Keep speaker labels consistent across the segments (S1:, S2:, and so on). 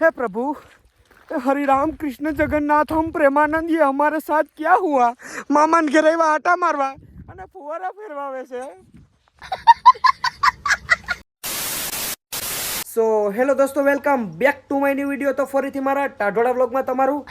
S1: हे प्रभु हरि राम कृष्ण जगन्नाथ हम प्रेमानंद ये हमारे साथ क्या हुआ મામાને ઘરે આવ્યા આટા મારવા અને ફુવારા ફેરવાવે છે સો હેલો દોસ્તો welcome back to my new video તો ફરીથી મારા ટાઢોળા વ્લોગમાં તમારું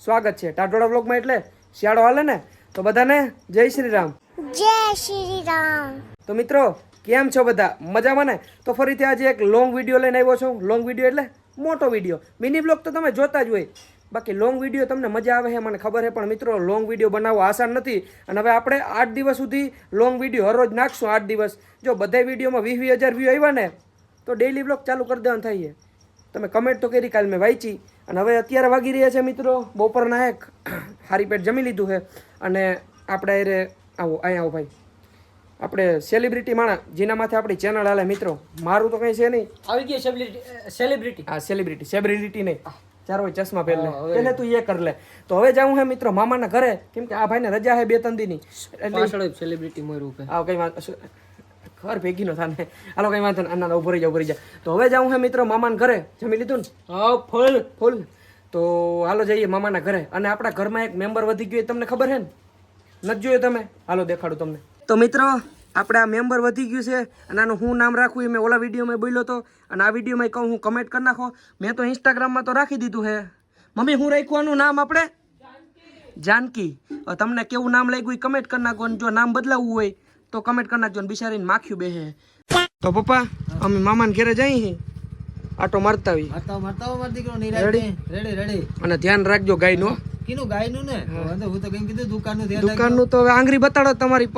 S1: સ્વાગત છે ટાઢોળા વ્લોગમાં એટલે શિયાળો હાલે ને તો બધાને જય શ્રી રામ
S2: જય શ્રી રામ
S1: તો મિત્રો કેમ છો બધા? મજામાં ને? તો ફરીથી આજે એક લોંગ વીડિયો લઈને આવ્યો છું. લોંગ વીડિયો એટલે મોટો વીડિયો મિની બ્લોગ તો તમે જોતા જ હોય. બાકી લોંગ વીડિયો તમને મજા આવે છે મને ખબર છે પણ મિત્રો લોંગ વીડિયો બનાવવો આસાન નથી. અને હવે આપણે આઠ દિવસ સુધી લોંગ વીડિયો હરરોજ નાખશું, આઠ દિવસ. જો બધા વિડીયોમાં વીસ વીસ હજાર વ્યૂ આવ્યા ને, તો ડેઈલી બ્લોગ ચાલુ કરી દેવાનું થઈએ તમે કમેન્ટ તો કરી, કાલ મેં વાંચી. અને હવે અત્યારે વાગી રહ્યા છે મિત્રો, બપોરના એક. હારી પેટ જમી લીધું છે અને આપણે આવો, અહીંયા આવો ભાઈ. આપણે સેલિબ્રિટી માણા જેના માથે આપણી ચેનલ હાલે મિત્રો. મારું તો કંઈ છે નહીં.
S3: આવી ગઈ સેલિબ્રિટી સેલિબ્રિટી
S1: હા સેલિબ્રિટી સેલિબ્રિટી નહીં. ચાર હોય ચશ્મા પહેલે એટલે પહેલે તું એ કર લે. તો હવે જાઉં હે મિત્રો મામાના ઘરે. કેમ કે આ ભાઈને રજા હે બે ત્રણ દીની એટલે
S3: સેલિબ્રિટી મોરું કે.
S1: આવ કઈ વાંધો ઘર ભેગી નો થાને. હાલો કઈ વાંધો નહીં. ના ઉભરી રહી જા ઉભરી જા તો હવે જાઉં હે મિત્રો મામાના ઘરે. જમી લીધું ને?
S3: હા ફૂલ.
S1: ફૂલ. તો હાલો જઈએ મામાના ઘરે. અને આપણા ઘરમાં એક મેમ્બર વધી ગયો એ તમને ખબર હે ને? નથી જોયો તમે? હાલો દેખાડું તમને. તો મિત્રો આપણે આ મેમ્બર વધી ગયું છે અને આનું હું નામ રાખું એ મેં ઓલા વિડીયોમાં બોલ્યો હતો અને આ વિડીયોમાં કહું હું કમેન્ટ કરી નાખો. મેં તો ઇન્સ્ટાગ્રામમાં તો રાખી દીધું છે. મમ્મી હું રાખવાનું નામ આપણે? જાનકી. તમને કેવું નામ લાગ્યું એ કમેન્ટ કરી નાખો અને જો નામ બદલાવવું હોય તો કમેન્ટ કરી નાખજો બિચારીને માખ્યું બેહે. તો પપ્પા અમે મામાને ઘરે જઈએ હે આટો મારતા આવી અને ધ્યાન રાખજો ગાય હો.
S3: કીનું ગાયનું ને? વાંધો હું તો કઈ કીધું દુકાનનું ધ્યાન
S1: દુકાનનું તો હવે આંગળી બતાડો તમારી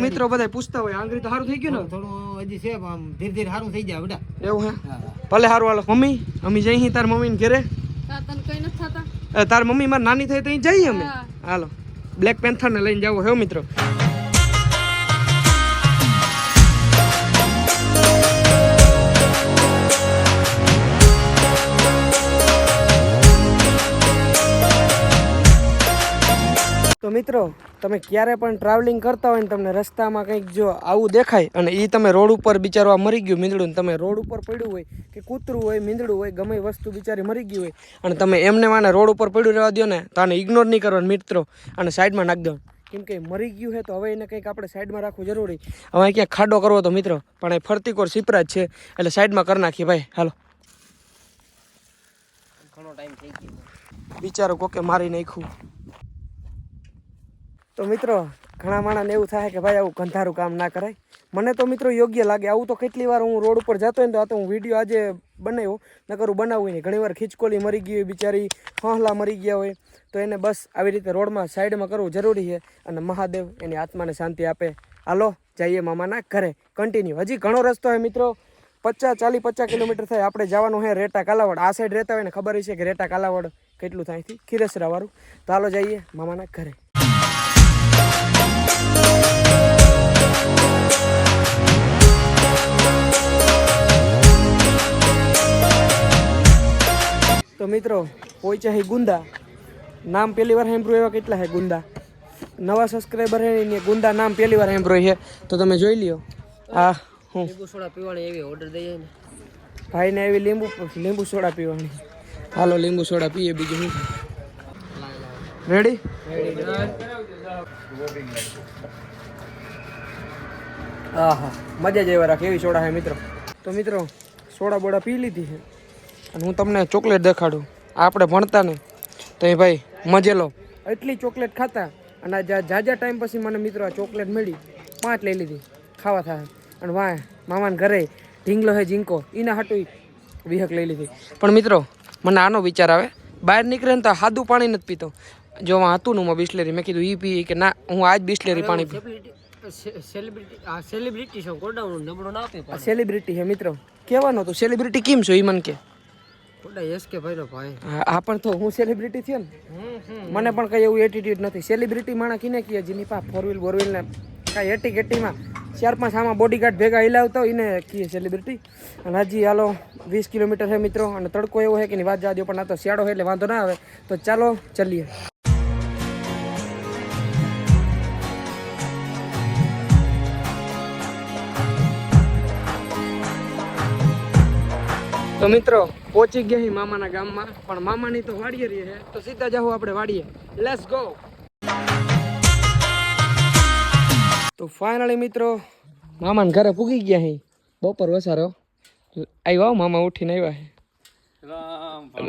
S1: મિત્રો બધા પૂછતા હોય આંગળી તો સારું થઈ ગયું ને?
S3: થોડું હજી છે આમ ધીરે ધીરે સારું થઈ જાય બેટા
S1: એવું હે? ભલે સારું હાલો. મમ્મી અમે જઈ તાર મમ્મીને ઘરે. અ, તાર મમ્મી મારી નાની થઈ તો જઈએ અમે. હાલો. બ્લેક પેન્થર ને લઈને જાવ હે મિત્રો. તો મિત્રો તમે ક્યારે પણ ટ્રાવેલિંગ કરતા હોય ને તમને રસ્તામાં કંઈક જો આવું દેખાય અને એ તમે રોડ ઉપર બિચારવા મરી ગયું મીંદડું ને તમે રોડ ઉપર પડ્યું હોય કે કૂતરું હોય મીંદડું હોય ગમે વસ્તુ બિચારી મરી ગયું હોય અને તમે એમને માને રોડ ઉપર પડ્યું રહેવા દો ને તો આને ઇગ્નોર નહીં કરવાનું મિત્રો અને સાઈડમાં નાખી દો. કેમ કે મરી ગયું છે તો હવે એને કંઈક આપણે સાઈડમાં રાખવું જરૂરી. હવે ક્યાંક ખાડો કરવો તો મિત્રો પણ એ ફરતી કોર સિપરા જ છે એટલે સાઈડમાં કરી નાખીએ ભાઈ હાલો.
S3: ઘણો ટાઈમ થઈ ગયો.
S1: બિચારો કોકે મારી નાખ્યું. તો મિત્રો, ઘણા માણસને એવું થાય કે ભાઈ આવું ગંધારું કામ ના કરાય. મને તો મિત્રો યોગ્ય લાગે. આવું તો કેટલી વાર હું રોડ ઉપર જતો હોય ને તો આ તો હું વીડિયો આજે બનાવ્યો. નકરું બનાવવું નહીં. ઘણી વાર ખીચકોલી મરી ગઈ હોય, બિચારી હોંહલા મરી ગયા હોય. તો એને બસ આવી રીતે રોડમાં સાઈડમાં કરવું જરૂરી છે અને મહાદેવ એની આત્માને શાંતિ આપે. હાલો, જઈએ મામાના ઘરે. કન્ટિન્યુ હજી ઘણો રસ્તો હોય મિત્રો. પચાસ, ચાલીસ, પચાસ કિલોમીટર થાય. આપણે જવાનું છે રેટા કાલાવડ. આ સાઈડ રહેતા હોય ને ખબર છે કે રેટા કાલાવડ કેટલું થાય અહીંથી? ખીરસરા તો હાલો જઈએ મામાના ઘરે. મિત્રો પહોંચ્યા હે ગુંદા. નામ પહેલી વાર સાંભળ્યું એવા કેટલા હે ગુંદા. નવા સબસ્ક્રાઈબર હે ને ગુંદા નામ પહેલી વાર સાંભળ્યું છે તો તમે જોઈ લ્યો. આ હું.
S3: લીંબુ સોડા પીવાની એવી ઓર્ડર દઈએ ને.
S1: ભાઈને એવી લીંબુ લીંબુ સોડા પીવાની. હાલો લીંબુ સોડા પીએ બીજું શું? રેડી આહા મજા જ એવા રાખે એવી સોડા હે મિત્રો. તો મિત્રો સોડા બોડા પી લીધી છે અને હું તમને ચોકલેટ દેખાડું. આપણે ભણતા ને તો એ ભાઈ મજેલો એટલી ચોકલેટ ખાતા અને આ જા- જાજા ટાઈમ પછી મને મિત્રો આ ચોકલેટ મળી. પાંચ લઈ લીધી. ખાવા થાય અને વાહ મામાને ઘરે ઢીંગલો હે ઝીંકો. એના હાટું વિહક લઈ લીધી. પણ મિત્રો મને આનો વિચાર આવે. બહાર નીકળે ને તો સાદું પાણી નથી પીતો. જો આ હતું ને હું બિસ્લેરી મેં કીધું ઈ પી કે ના હું આજ બિસ્લેરી પાણી પી.
S3: સેલિબ્રિટી સેલિબ્રિટી આ સેલિબ્રિટી છે ગોડાઉન નબળો ના આપે
S1: સેલિબ્રિટી છે મિત્રો. કહેવાનું હતું સેલિબ્રિટી કેમ છો એ મને કે? આ પણ તો હું સેલિબ્રિટી થયો ને? મને પણ કઈ એવું એટીટ્યુડ નથી. સેલિબ્રિટી માણા કિને કીએ જેની પા ફોર વ્હીલ બોર વ્હીલ ને કાંઈ એટી કેટીમાં ચાર પાંચ આમાં બોડીગાર્ડ ભેગા હિલાવતા હોય એને કીએ સેલિબ્રિટી અને હજી હાલો વીસ કિલોમીટર છે મિત્રો અને તડકો એવો છે કે ની વાત જવા દો પણ આ તો શિયાળો છે એટલે વાંધો ના આવે. તો ચાલો ચલીએ. તો મિત્રો પહોંચી ગયા મામાના ગામમાં પણ મામાની તો વાડીએ રહી છે તો સીધા જાઓ આપણે વાડીએ. લેટ્સ ગો તો ફાઇનલી મિત્રો મામાને ઘરે પૂગી ગયા હી. બપોર વસારો. આવ્યો હો, મામા ઉઠીને આવ્યા છે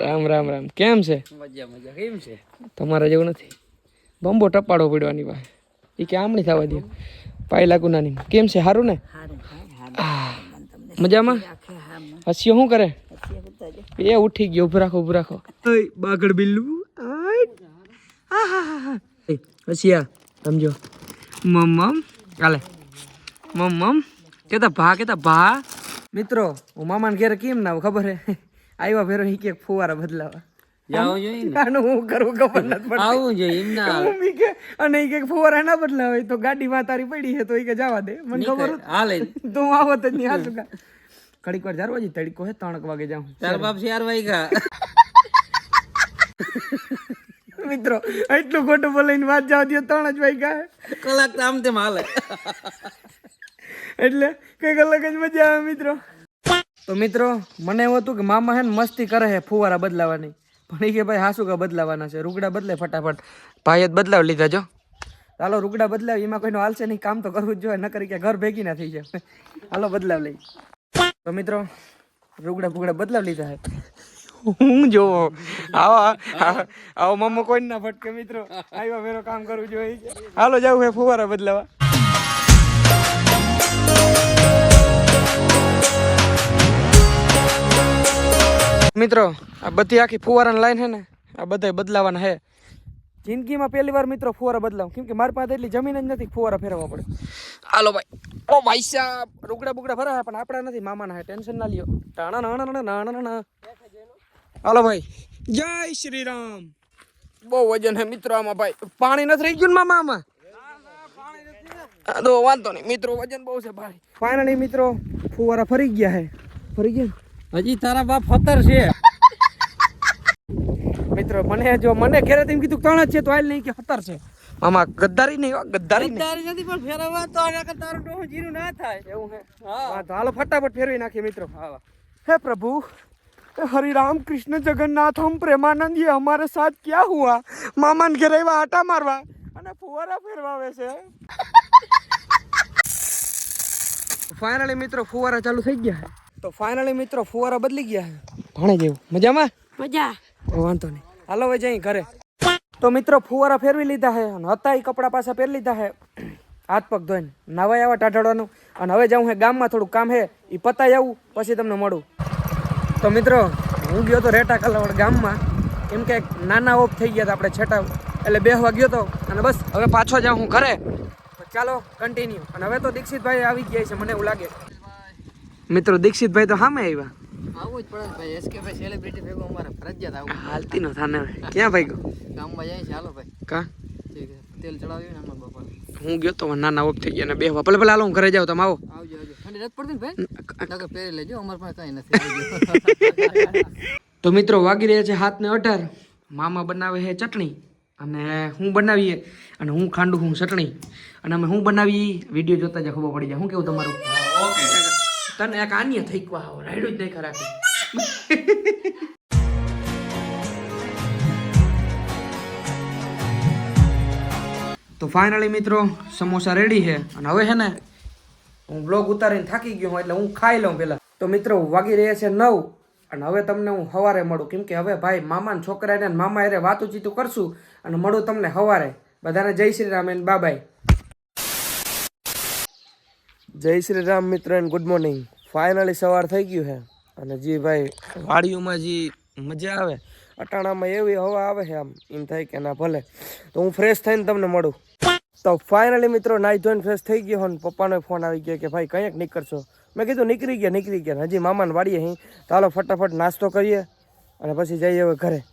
S1: રામ રામ રામ કેમ છે?
S3: મજા મજા. કેમ છે?
S1: તમારા જેવું નથી. બંબો ટપાડો પડવાની પાસે. એ કે આમણી થવા દે પાયલા ગુનાની. કેમ છે? સારું ને? મજામાં? હસીઓ શું કરે? એ ઉઠી ગયો ઊભો રાખો ઊભો રાખો. બાગડ બિલ્લુ. હસિયા સમજો. મમ મમ. કાલે મમ મમ. કેતા ભા કેતા ભા. મિત્રો હું મામાને ઘેર કેમ ના આવું ખબર હે? આવ્યા ફેરો ઈ કે ફુવારા બદલાવા.
S3: આવું
S1: તો ગાડીમાં તારી પડી છે તો ઈ કે જવા દે. મને ખબર
S3: હાલે.
S1: આવો તો હું આવત જ. નહીં હાલું કા ઘડીક વાર ચાર વાગે તડકો હે ત્રણ વાગે જાઉં.
S3: ચાર બાપ ચાર વાગ્યા?
S1: મિત્રો એટલું ખોટું બોલાઈને વાત જવા દો ત્રણ જ વાગ્યા.
S3: કલાક તો આમ તેમ હાલે.
S1: એટલે કઈ કલાક જ મજા આવે મિત્રો. તો મિત્રો મને એવું હતું કે મામા હે ને મસ્તી કરે હે ફુવારા બદલાવાની. પણ એ કે ભાઈ હાસુ કા બદલાવાના છે રૂગડા બદલે ફટાફટ. ભાઈ જ બદલાવ લીધા જો. હાલો રૂગડા બદલાવ એમાં કોઈનો હાલશે નહીં કામ તો કરવું જ જોઈએ ન કરી કે ઘર ભેગી ના થઈ જાય. હાલો બદલાવ લઈ. તો મિત્રો રૂગડા ફુગડા બદલાવ લીધા હે હું જો આવા આવો મમ્મો કોઈ ના ફટકે મિત્રો. આવ્યા મેરો કામ કરવું જોઈએ હાલો જાવું હે ફુવારા બદલાવા. મિત્રો આ બધી આખી ફુવારાની લાઈન છે ને આ બધા બદલાવાના છે. જિંદગીમાં પહેલી વાર મિત્રો ફુવારા બદલાવ. કેમ કે મારી પાસે એટલી જમીન જ નથી ફુવારા ફેરવવા પડે. હાલો ભાઈ. ઓ ભાઈ સાહેબ રૂગડા બુગડા ભરા પણ આપણા નથી. મામાના હે ટેન્શન ના લ્યો. ટાણા નાણા નાણા નાણા નાણા હાલો ભાઈ. જય શ્રી રામ બહુ વજન હે મિત્રો આમાં ભાઈ. પાણી નથી રહી ગયું ને મામા આમાં? તો વાંધો નહીં. મિત્રો વજન બહુ છે ભાઈ. ફાઇનલી મિત્રો ફુવારા ફરી ગયા હે ફરી ગયા?
S3: હજી તારા બાપ ફતર છે.
S1: મિત્રો મને જો મને ઘેરે તેમ કીધું ત્રણ જ છે તો આલ નહીં કે સત્તર છે. મામા ગદ્દારી નહીં ગદ્દારી
S3: ગદ્દારી નથી પણ ફેરવવા તો આના કરતા તારું ડોહું જીરું ના થાય.
S1: એવું હે?
S3: હા.
S1: તો હાલો ફટાફટ ફેરવી નાખીએ મિત્રો. હા હે પ્રભુ હરિરામ કૃષ્ણ જગન્નાથ હમ પ્રેમાનંદ પ્રેમાનંદજી અમારે સાથ ક્યાં હુઆ? મામાને ઘેર આવ્યા આટા મારવા અને ફુવારા ફેરવાવે છે. ફાઇનલી મિત્રો ફુવારા ચાલુ થઈ ગયા તો ફાઇનલી મિત્રો ફુવારા બદલી ગયા ભણે જેવું. મજામાં?
S3: મજા.
S1: વાંધો નહીં. હાલો હવે જઈ ઘરે. તો મિત્રો ફુવારા ફેરવી લીધા છે અને હતા એ કપડા પાછા પહેરી લીધા છે હાથ પગ ધોઈને નાવાય આવા ટાઢાડવાનું. અને હવે જાઉં હે ગામમાં થોડું કામ છે એ પતાઈ આવું, પછી તમને મળું. તો મિત્રો, હું ગયો તો રેટા કલાવડ ગામમાં. કેમ કે નાના ઓફ થઈ ગયા હતા આપણે છેટા એટલે બે વાગ્યો તો. અને બસ, હવે પાછો જાઉં હું ઘરે. ચાલો કન્ટિન્યુ અને હવે તો દીક્ષિતભાઈ આવી ગયા છે, મને એવું લાગે. મિત્રો, દીક્ષિતભાઈ તો સામે આવ્યા.
S3: આવું જ પડે ભાઈ. એસકે ભાઈ સેલિબ્રિટી ભેગો અમારે ફરજિયાત આવું
S1: હાલતી નો થાને ક્યાં ભાઈ ગયો?
S3: ગામમાં જાય છે. હાલો ભાઈ.
S1: કા?
S3: તેલ ચડાવ્યું ને અમારા
S1: હું ગયો તો નાના ઓપ થઈ ગયા ને બે ભલે ભલે હાલો હું ઘરે જાવ તમે આવો.
S3: આવજો આવજો. ઠંડી નથી પડતી ને ભાઈ? નકર પહેરી લેજો અમારે પાસે કઈ નથી.
S1: તો મિત્રો વાગી રહ્યા છે હાથ ને અઢાર. મામા બનાવે છે ચટણી અને હું બનાવીએ. અને હું ખાંડું હું ચટણી. અને અમે હું બનાવી વીડિયો જોતા જ ખબર પડી જાય. શું કેવું તમારું? તને એક આન્ય થઈ ગયો આવો રાયડું જ નહીં ખરાબ તો ફાઇનલી મિત્રો, સમોસા રેડી છે. અને હવે છે ને, હું બ્લોગ ઉતારીને થાકી ગયો એટલે હું ખાઈ લઉં પેલા તો મિત્રો વાગી રહ્યા છે નવ, અને હવે તમને હું હવારે મળું. કેમ કે હવે ભાઈ મામા છોકરાને મામા એરે વાતું ચીતું કરશું, અને મળું તમને હવારે બધાને જય શ્રી રામ એન બાબાઈ જય શ્રી રામ મિત્ર એન્ડ ગુડ મોર્નિંગ ફાઇનલી સવાર થઈ ગયું છે અને જી ભાઈ, વાડીઓમાં જે મજા આવે? અટાણામાં એવી હવા આવે છે આમ, એમ થાય કે ના ભલે. તો હું ફ્રેશ થઈને તમને મળું. તો ફાઇનલી મિત્રો, નાઈ ધોઈને ફ્રેશ થઈ ગયો ને પપ્પાનો ફોન આવી ગયો કે, ભાઈ, કંઈક નીકળશો. મેં કીધું, નીકળી ગયા નીકળી ગયા. હજી મામાને વાડીએ અહીં તો હાલો ફટાફટ નાસ્તો કરીએ અને પછી જઈએ હવે ઘરે.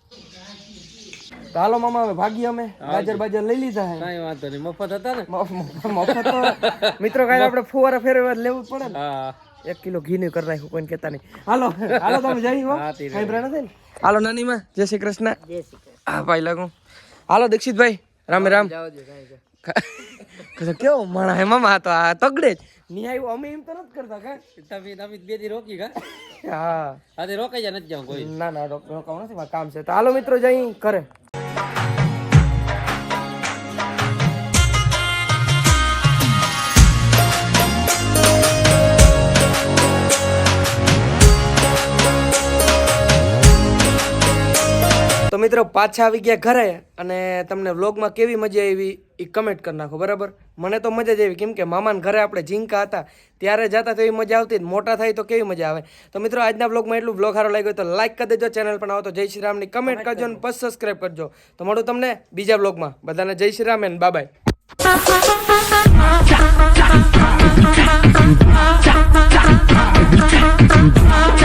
S1: તો હાલો મામા હવે ભાગી અમે. ગાજર બાજર લઈ લીધા હે.
S3: કઈ વાંધો નહીં. મફત હતા ને?
S1: મફત તો મિત્રો કાંઈ આપણે ફુવારા ફેરવા લેવું પડે ને. એક કિલો ઘી નું કરી નાખ્યું કોઈને કહેતા નહીં. હાલો હાલો તમે જઈ હો. નથી ને? હાલો નાની માં જય શ્રી કૃષ્ણ. હા ભાઈ લાગુ. હાલો દીક્ષિતભાઈ. રામ રામ. કેવો માણા હે મામા? તો આ તગડે જ. ની આવ્યો અમે એમ તો નથી કરતા કા?
S3: તમે તમે બે દી રોકી કા?
S1: હા.
S3: આજે રોકાઈ જા નથી જાવ કોઈ.
S1: ના ના રોક રોકાવું નથી મારું કામ છે. તો હાલો મિત્રો જઈ કરે. મિત્રો પાછા આવી ગયા ઘરે અને તમને વ્લોગમાં કેવી મજા આવી એ કમેન્ટ કરી નાખો બરાબર? મને તો મજા જ આવી કેમ કે મામાને ઘરે આપણે ઝીંકા હતા ત્યારે જતા તો એવી મજા આવતી જ. મોટા થાય તો કેવી મજા આવે. તો મિત્રો આજના વ્લોગમાં એટલું વ્લોગ સારો લાગ્યો તો લાઈક કરી દેજો ચેનલ પણ આવો તો જય શ્રી રામની કમેન્ટ કરજો અને પછી સબસ્ક્રાઈબ કરજો. તો મળું તમને બીજા વ્લોગમાં. બધાને જય Shri Ram and bye
S2: Thank